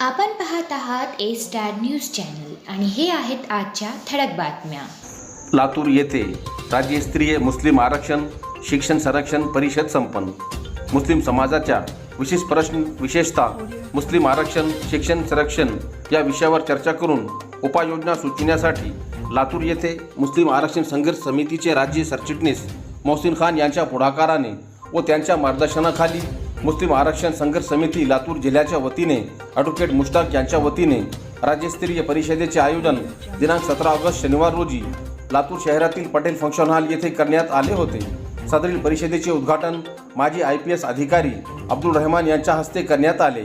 आपण पाहत आहात ए स्टार न्यूज चॅनल आणि हे आहेत आजच्या ठळक बातम्या. लातूर येथे राज्यस्तरीय मुस्लिम आरक्षण शिक्षण संरक्षण परिषद संपन्न. मुस्लिम समाजाच्या विशेष प्रश्न विशेषतः मुस्लिम आरक्षण शिक्षण संरक्षण या विषयावर चर्चा करून उपाययोजना सुचविण्यासाठी लातूर येथे मुस्लिम आरक्षण संघर्ष समितीचे राज्य सरचिटणीस मोहसिन खान यांच्या पुढाकाराने व त्यांच्या मार्गदर्शनाखाली मुस्लिम आरक्षण संघर्ष समिती लातूर जिल्ह्याच्या वतीने ॲडव्होकेट मुश्ताक यांच्या वतीने राज्यस्तरीय परिषदेचे आयोजन दिनांक सतरा ऑगस्ट शनिवार रोजी लातूर शहरातील पटेल फंक्शन हॉल येथे करण्यात आले होते. सदरील परिषदेचे उद्घाटन माजी आय पी एस अधिकारी अब्दुल रहमान यांच्या हस्ते करण्यात आले.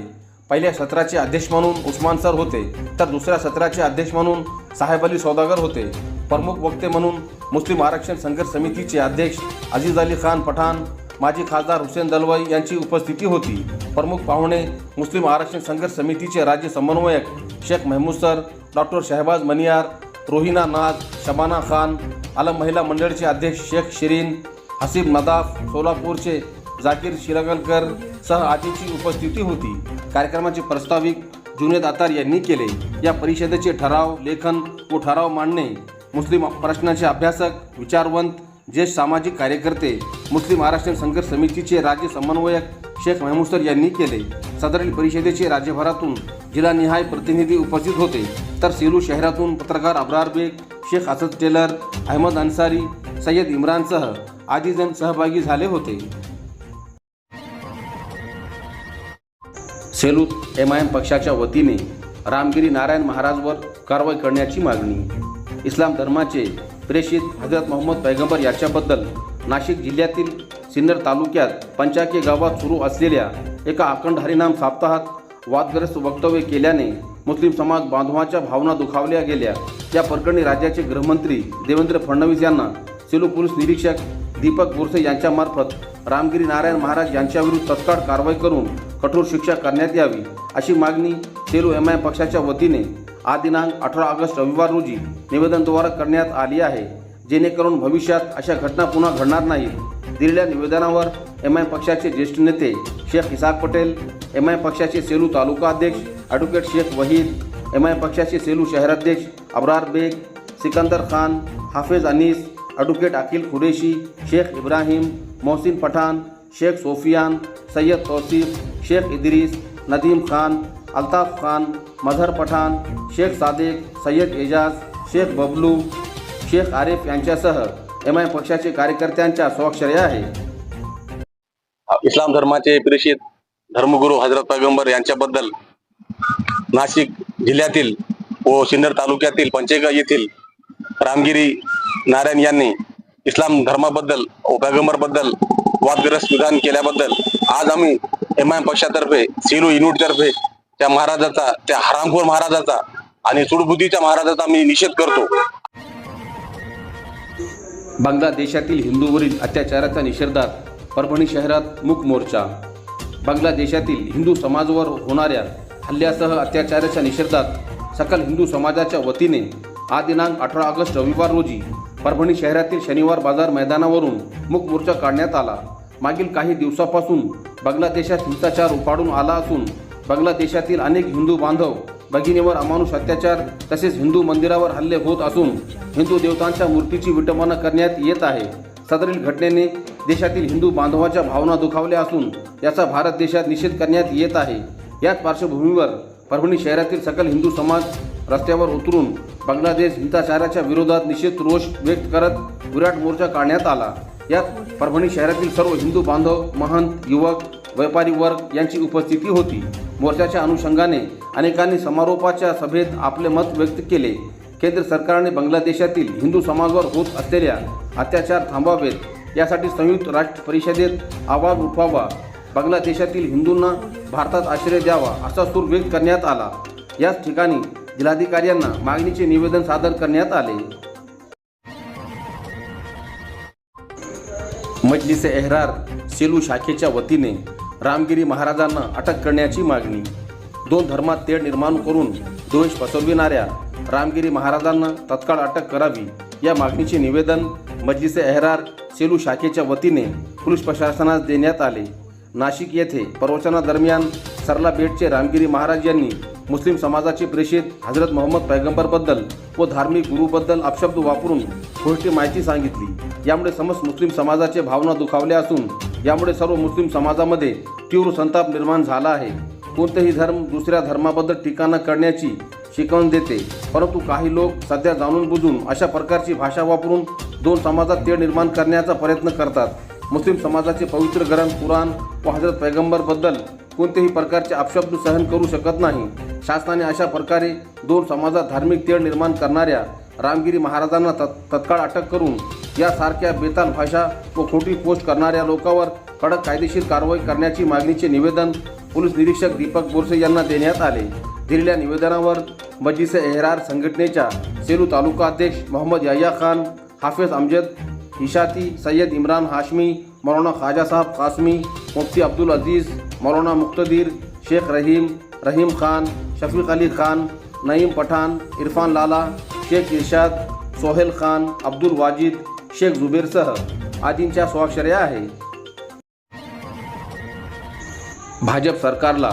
पहिल्या सत्राचे अध्यक्ष म्हणून उस्मान सर होते तर दुसऱ्या सत्राचे अध्यक्ष म्हणून साहेब अली सौदागर होते. प्रमुख वक्ते म्हणून मुस्लिम आरक्षण संघर्ष समितीचे अध्यक्ष अजीज अली खान पठाण माजी खासदार हुसेन दलवाई यांची उपस्थिती होती. प्रमुख पाहुणे मुस्लिम आरक्षण संघर्ष समितीचे राज्य समन्वयक शेख महमूद सर डॉक्टर शहबाज मनियार रोहिना नाज शबाना खान आलम महिला मंडळचे अध्यक्ष शेख शिरीन हसीब नदाफ सोलापूरचे जाकीर शिरगलकर सह आदींची उपस्थिती होती. कार्यक्रमाचे प्रस्ताविक जुनेद अतार यांनी केले. या परिषदेचे ठराव लेखन व ठराव मांडणे मुस्लिम प्रश्नाचे अभ्यासक विचारवंत ज्येष्ठ सामाजिक कार्यकर्ते मुस्लिम महाराष्ट्रीयन संघर्ष समितीचे राज्य समन्वयक शेख महमूद यांनी केले. सदरील परिषदेचे राज्यभरातून जिल्हानिहाय प्रतिनिधी उपस्थित होते. तर सेलू शहरातून पत्रकार अब्रार बेग शेख असद टेलर अहमद अन्सारी सय्यद इम्रानसह आदी जण सहभागी झाले होते. सेलूत एम आय एम पक्षाच्या वतीने रामगिरी नारायण महाराजवर कारवाई करण्याची मागणी. इस्लाम धर्माचे प्रेषित हजरत मोहम्मद पैगंबर याच्याबद्दल नाशिक जिल्ह्यातील सिन्नर तालुक्यात पंचाके गावात सुरू असलेल्या एका अखंड हरिनाम साप्ताहात वादग्रस्त वक्तव्य केल्याने मुस्लिम समाज बांधवाच्या भावना दुखावल्या गेल्या. या प्रकरणी राज्याचे गृहमंत्री देवेंद्र फडणवीस यांना सेलू पोलीस निरीक्षक दीपक बोरसे यांच्यामार्फत रामगिरी नारायण महाराज यांच्याविरुद्ध तत्काळ कारवाई करून कठोर शिक्षा करण्यात यावी अशी मागणी सेलू एम आय पक्षाच्या वतीने आज दिनांक अठरा ऑगस्ट रविवार रोजी निवेदनद्वारा करण्यात आली आहे जेणेकरून भविष्यात अशा घटना पुन्हा घडणार नाहीत. दिलेल्या निवेदनावर एम आय पक्षाचे ज्येष्ठ नेते शेख इसाक पटेल एम आय पक्षाचे सेलू तालुका अध्यक्ष advocate Sheikh Wahid M I पक्षाचे सेलू शहराध्यक्ष अब्रार बेग सिकंदर खान हाफिज अनीस ॲडव्होकेट अखिल कुरेशी शेख इब्राहिम मोहसिन पठाण शेख सोफियान सय्यद तौसीफ शेख इद्रीस नदीम खान अल्ताफ खान मझर पठाण शेख सादिक सय्यद एजाज शेख बबलू शेख आरिफ यांच्यासह एम आय पक्षाचे कार्यकर्त्यांच्या स्वाक्षरी आहे. इस्लाम धर्माचे प्रेषित धर्मगुरू हजरत पैगंबर यांच्याबद्दल नाशिक जिल्ह्यातील व सिन्नर तालुक्यातील पंचेगा येथील रामगिरी नारायण यांनी इस्लाम धर्माबद्दल व पैगंबरबद्दल वादग्रस्त विधान केल्याबद्दल आज आम्ही एम आय पक्षातर्फे सेलू युनिटतर्फे त्या महाराजाचा त्या हरामखोर महाराजाचा आणि सुडबुद्धीच्या महाराजाचा मी निषेध करतो. बांगलादेशातील हिंदूवरील अत्याचाराच्या निषेधात परभणी शहरात मूक मोर्चा. बांगलादेशातील हिंदू समाजावर होणाऱ्या हल्ल्यासह अत्याचाराच्या निषेधात सकल हिंदू समाजाच्या वतीने हा दिनांक अठरा ऑगस्ट रविवार रोजी परभणी शहरातील शनिवार बाजार मैदानावरून मूक मोर्चा काढण्यात आला. मागील काही दिवसापासून बांगलादेशात हिंसाचार उपाडून आला असून बांगलादेशातील अनेक हिंदू बांधव भगिनीवर अमानुष अत्याचार तसेच हिंदू मंदिरावर हल्ले होत असून हिंदू देवतांच्या मूर्तीची विटंबना करण्यात येत आहे. सदरील घटनेने देशातील हिंदू बांधवाच्या भावना दुखावल्या असून याचा भारत देशात निषेध करण्यात येत आहे. याच पार्श्वभूमीवर परभणी शहरातील सकल हिंदू समाज रस्त्यावर उतरून बांगलादेश हिंसाचाराच्या विरोधात निषेध रोष व्यक्त करत विराट मोर्चा काढण्यात आला. यात परभणी शहरातील सर्व हिंदू बांधव महंत युवक व्यापारी वर्ग यांची उपस्थिती होती. मोर्चाच्या अनुषंगाने अनेकांनी समारोपाच्या सभेत आपले मत व्यक्त केले. केंद्र सरकारने बांगलादेशातील हिंदू समाजावर होत असलेल्या अत्याचार थांबावेत यासाठी संयुक्त राष्ट्र परिषदेत आवाज उठवावा. बांगलादेशातील हिंदूंना भारतात आश्रय द्यावा असा सूर व्यक्त करण्यात आला. याच ठिकाणी जिल्हाधिकाऱ्यांना मागणीचे निवेदन सादर करण्यात आले. मजलिस एहरार सेलू शाखेच्या वतीने रामगिरी महाराजांना अटक करण्याची मागणी. दोन धर्मात तेढ निर्माण करून द्वेष पसरविणाऱ्या रामगिरी महाराजांना तत्काळ अटक करावी या मागणीचे निवेदन मजलिसे एहरार सेलू शाखेच्या वतीने पोलीस प्रशासनास देण्यात आले. नाशिक येथे प्रवचनादरम्यान सरला बेटचे रामगिरी महाराज यांनी मुस्लिम समाजाचे प्रेषित हजरत मोहम्मद पैगंबरबद्दल व धार्मिक गुरुबद्दल अपशब्द वापरून खोटी माहिती सांगितली. यामुळे समस्त मुस्लिम समाजाचे भावना दुखावल्या असून यामुळे सर्व मुस्लिम समाजामध्ये तीव्र संताप निर्माण झाला आहे. कोणतेही धर्म दुसऱ्या धर्माबद्दल टीका न करण्याची शिकवण देते. परंतु काही लोक सध्या जाणून बुजून अशा प्रकारची भाषा वापरून दोन समाजात तेढ निर्माण करण्याचा प्रयत्न करतात. मुस्लिम समाजाचे पवित्र ग्रंथ कुराण व हजरत पैगंबरबद्दल कोणत्याही प्रकारचे अपशब्द सहन करू शकत नाही. शासनाने अशा प्रकारे दोन समाजात धार्मिक तेढ निर्माण करणाऱ्या रामगिरी महाराजांना तत् तत्काळ अटक करून यासारख्या बेताल भाषा व खोटी पोस्ट करणाऱ्या लोकांवर कडक कायदेशीर कारवाई करण्याची मागणीचे निवेदन पोलीस निरीक्षक दीपक बोरसे यांना देण्यात आले. दिलेल्या निवेदनावर मजीसे एहरार संघटनेच्या सेलू तालुका अध्यक्ष मोहम्मद याया खान हाफिज अमजद हिशाती सय्यद इम्रान हाशमी मौलाना ख्वाजा साहब कासमी मुफ्ती अब्दुल अजीज़ मौलाना मुख्तदीर शेख रहीम रहीम खान शफीक अली खान नईम पठाण इरफान लाला शेख इर्शाद सोहेल खान अब्दुल वाजिद शेख जुबेरसह आदींच्या स्वाक्षऱ्या आहे. भाजप सरकारला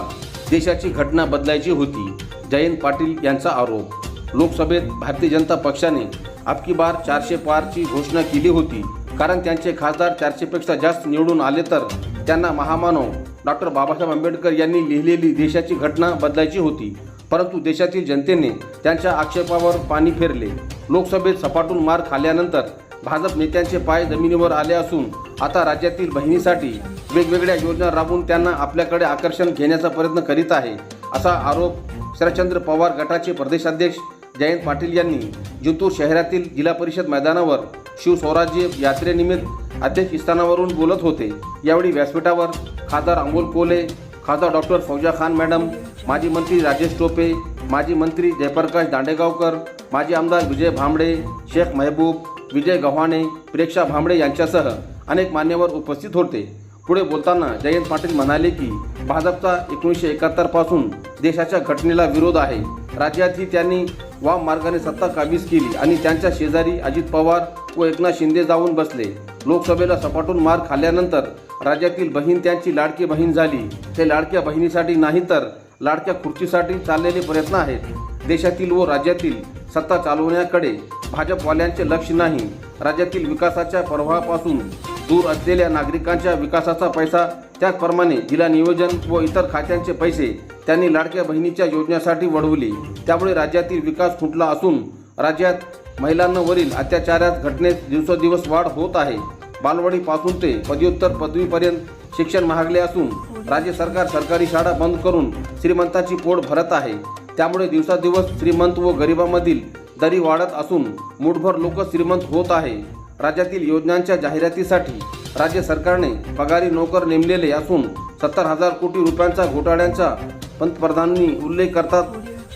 देशाची घटना बदलायची होती जयंत पाटील यांचा आरोप. लोकसभेत भारतीय जनता पक्षाने अबकी बार चारशे पारची घोषणा केली होती. कारण त्यांचे खासदार चारशेपेक्षा जास्त निवडून आले तर त्यांना महामानव डॉक्टर बाबासाहेब आंबेडकर यांनी लिहिलेली देशाची घटना बदलायची होती. परंतु देशातील जनतेने त्यांच्या आक्षेपावर पाणी फेरले. लोकसभेत सपाटून मार खाल्ल्यानंतर भाजप नेत्यांचे पाय जमिनीवर आले असून आता राज्यातील बहिणीसाठी वेगवेगळ्या योजना राबवून त्यांना आपल्याकडे आकर्षण घेण्याचा प्रयत्न करीत आहे असा आरोप शरदचंद्र पवार गटाचे प्रदेशाध्यक्ष जयंत पाटील यांनी जिंतूर शहरातील जिल्हा परिषद मैदानावर शिवस्वराज्य यात्रेनिमित्त अध्यक्ष स्थानावरून बोलत होते. यावेळी व्यासपीठावर खासदार अमोल कोले खासदार डॉक्टर फौजा खान मॅडम माजी मंत्री राजेश टोपे माजी मंत्री जयप्रकाश दांडेगावकर माजी आमदार विजय भांबडे शेख महबूब विजय गव्हाणे प्रेक्षा भांबडे यांच्यासह अनेक मान्यवर उपस्थित होते. पुढे बोलताना जयंत पाटील म्हणाले की भाजपचा एकोणीसशे एकाहत्तरपासून देशाच्या घटनेला विरोध आहे. राज्यातही त्यांनी वाम मार्गाने सत्ता काबीज केली आणि त्यांच्या शेजारी अजित पवार व एकनाथ शिंदे जाऊन बसले. लोकसभेला सपाटून मार खाल्ल्यानंतर राज्यातील बहीण त्यांची लाडकी बहीण झाली. ते लाडक्या बहिणीसाठी नाही तर लाडक्या खुर्चीसाठी चाललेले प्रयत्न आहेत. देशातील व राज्यातील सत्ता चालवण्याकडे भाजपवाल्यांचे लक्ष नाही. राज्यातील विकासाच्या प्रवाहापासून दूर असलेल्या नागरिकांच्या विकासाचा पैसा त्याचप्रमाणे जिल्हा नियोजन व इतर खात्यांचे पैसे त्यांनी लाडक्या बहिणीच्या योजनेसाठी वळवले त्यामुळे राज्यातील विकास खुंटला असून राज्यात महिलांवरील अत्याचारात घटनेत दिवसेंदिवस वाढ होत आहे. बालवाडीपासून ते पदव्युत्तर पदवीपर्यंत शिक्षण महागले असून राज्य सरकार सरकारी शाळा बंद करून श्रीमंताची पोट भरत आहे. त्यामुळे दिवसादिवस श्रीमंत व गरिबामधील दरी वाढत असून मुठभर लोक श्रीमंत होत आहे. राज्यातील योजनांच्या जाहिरातीसाठी राज्य सरकारने पगारी नोकर नेमलेले असून सत्तर हजार कोटी रुपयांचा घोटाळ्यांचा पंतप्रधानांनी उल्लेख करतात.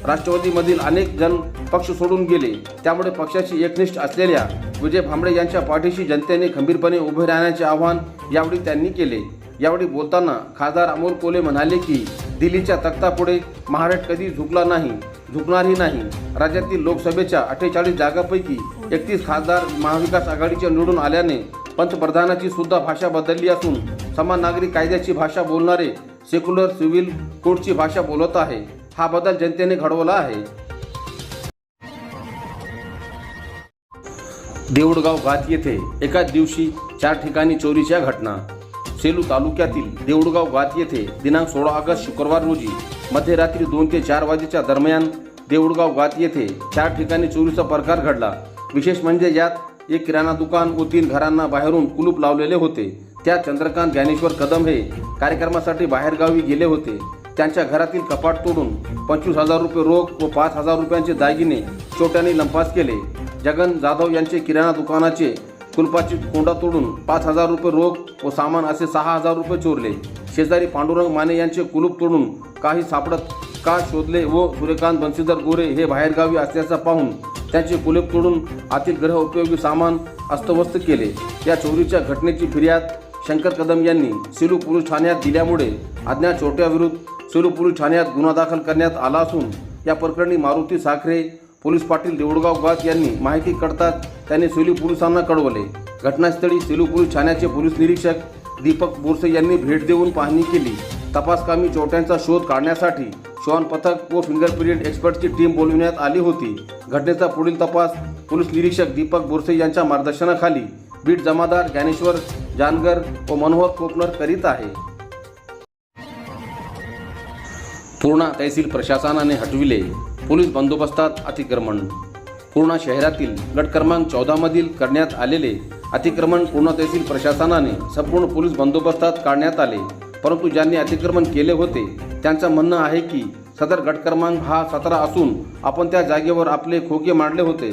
राष्ट्रवादीमधील अनेक जण पक्ष सोडून गेले. त्यामुळे पक्षाशी एकनिष्ठ असलेल्या विजय भांबळे यांच्या पाठीशी जनतेने खंबीरपणे उभे राहण्याचे आवाहन यावेळी त्यांनी केले. यावेळी बोलताना खासदार अमोल कोले म्हणाले की दिल्लीच्या तख्तापुढे महाराष्ट्र कधी झुकला नाही? झुकणारही नाही. राज्यातील लोकसभेच्या अठ्ठेचाळीस जागांपैकी एकतीस खासदार महाविकास आघाडीच्या निवडून आल्याने पंतप्रधानाची सुद्धा भाषा बदलली असून समान नागरिक कायद्याची भाषा बोलणारे सेक्युलर सिव्हिल कोडची भाषा बोलत आहे. हा बदल जनतेने घडवला आहे. देऊळगाव घात येथे एकाच दिवशी चार ठिकाणी चोरीच्या घटना सेलू तालुक्यातील देऊळगाव गात येथे दिनांक सोळा ऑगस्ट शुक्रवार रोजी मध्यरात्री दोन ते चार वाजेच्या दरम्यान देऊळगाव गात येथे चार ठिकाणी चोरीचा प्रकार घडला. विशेष म्हणजे यात एक किराणा दुकान व तीन घरांना बाहेरून कुलूप लावलेले होते. त्या चंद्रकांत ज्ञानेश्वर कदम हे कार्यक्रमासाठी बाहेरगावी गेले होते. त्यांच्या घरातील कपाट तोडून पंचवीस हजार रुपये रोख व पाच हजार रुपयांचे दागिने चोट्याने लंपास केले. जगन जाधव यांचे किराणा दुकानाचे कुलपाची कोंडा तोडून पाच हजार रुपये रोख व सामान असे सहा हजार रुपये चोरले. शेजारी पांडुरंग माने यांचे कुलूप तोडून काही सापडत का शोधले व सूर्यकांत बंशीधर गोरे हे बाहेरगावी असल्याचं पाहून त्यांचे कुलूप तोडून आतील ग्रह उपयोगी सामान अस्तव्यस्त केले. या चोरीच्या घटनेची फिर्याद शंकर कदम यांनी सेलू पोलीस ठाण्यात दिल्यामुळे अज्ञात चोरट्याविरुद्ध सेलू पोलीस ठाण्यात गुन्हा दाखल करण्यात आला असून या प्रकरणी मारुती साखरे पोलीस पाटील देऊळगाव गात यांनी माहिती कळताच त्यांनी सेलू पोलिसांना कळवले. घटनास्थळी सेलू पोलीस ठाण्याचे पोलीस निरीक्षक दीपक बोरसे यांनी भेट देऊन पाहणी केली. तपासकामी चोरट्यांचा शोध काढण्यासाठी श्वान पथक व फिंगरप्रिंट एक्सपर्टची टीम बोलविण्यात आली होती. घटनेचा पुढील तपास पोलीस निरीक्षक दीपक बोरसे यांच्या मार्गदर्शनाखाली बीट जमादार ज्ञानेश्वर जानगर व मनोहर कोपनर करीत आहे. पूर्णा तहसील प्रशासनाने हटविले. पोलीस बंदोबस्तात अतिक्रमण. पूर्णा शहरातील गट क्रमांक चौदामधील करण्यात आलेले अतिक्रमण पूर्णा तहसील प्रशासनाने संपूर्ण पोलीस बंदोबस्तात काढण्यात आले. परंतु ज्यांनी अतिक्रमण केले होते त्यांचं म्हणणं आहे की सदर गट क्रमांक हा सतरा असून आपण त्या जागेवर आपले खोके मांडले होते.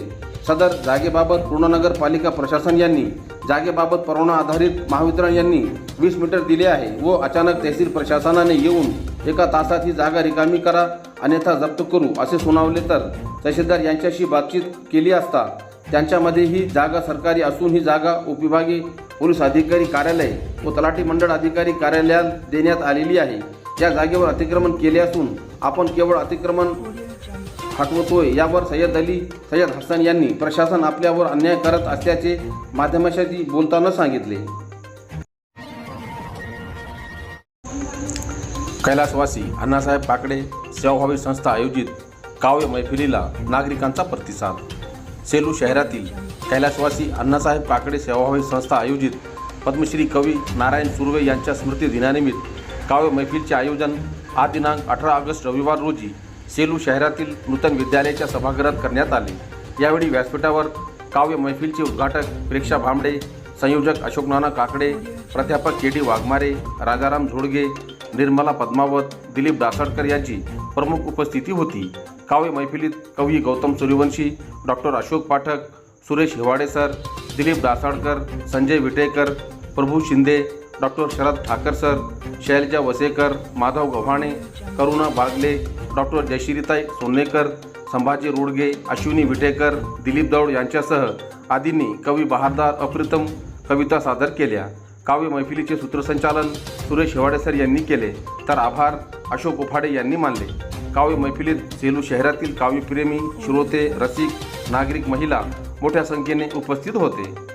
सदर जागेबाबत पूर्णनगर पालिका प्रशासन यांनी जागेबाबत परवाना आधारित महावितरण यांनी वीस मीटर दिले आहे व अचानक तहसील प्रशासनाने येऊन एका तासात ही जागा रिकामी करा अन्यथा जप्त करू असे सुनावले तर तहसीलदार यांच्याशी बातचीत केली असता त्यांच्यामध्ये ही जागा सरकारी असून ही जागा उपविभागीय पोलीस अधिकारी कार्यालय व तलाठी मंडळ अधिकारी कार्यालयात देण्यात आलेली आहे. या जागेवर अतिक्रमण केले असून आपण केवळ अतिक्रमण हटवतोय यावर सय्यद अली सय्यद हसन यांनी प्रशासन आपल्यावर अन्याय करत असल्याचे माध्यमाशी बोलताना सांगितले. कैलासवासी अण्णासाहेब पाकडे सेवाभावी संस्था आयोजित काव्य मैफिलीला नागरिकांचा प्रतिसाद. सेलू शहरातील कैलासवासी अण्णासाहेब पाकडे सेवाभावी संस्था आयोजित पद्मश्री कवी नारायण सुर्वे यांच्या स्मृती दिनानिमित्त काव्य मैफिलचे आयोजन आज दिनांक अठरा ऑगस्ट रविवार रोजी सेलू शहरातील नूतन विद्यालयाच्या सभागृहात करण्यात आले. यावेळी व्यासपीठावर काव्य मैफिलचे उद्घाटक प्रेक्षा भांबडे संयोजक अशोक नाना काकडे प्राध्यापक के डी वाघमारे राजाराम झोडगे निर्मला पद्मावत दिलीप दासडकर यांची प्रमुख उपस्थिती होती. काव्य मैफिलीत कवी Gautam Suryavanshi doctor Ashok Pathak Suresh Hiwade sir Dilip Dasadkar Sanjay Vitekar Prabhu Shinde doctor Sharad Thakar sir Shailaja Wasekar Madhav Gavhane Karuna Bagle doctor जयश्रीताई सोनेकर संभाजी रोडगे अश्विनी विटेकर दिलीप दौड यांच्यासह आदींनी कवी बहारदार अप्रितम कविता सादर केल्या. काव्य मैफिलीचे सूत्रसंचालन सुरेश हिवाडे सर यांनी केले. तर आभार अशोक उफाडे यांनी मानले. काव्य मैफिलीत सेलू शहरातील काव्यप्रेमी श्रोते रसिक नागरिक महिला मोठ्या संख्येने उपस्थित होते.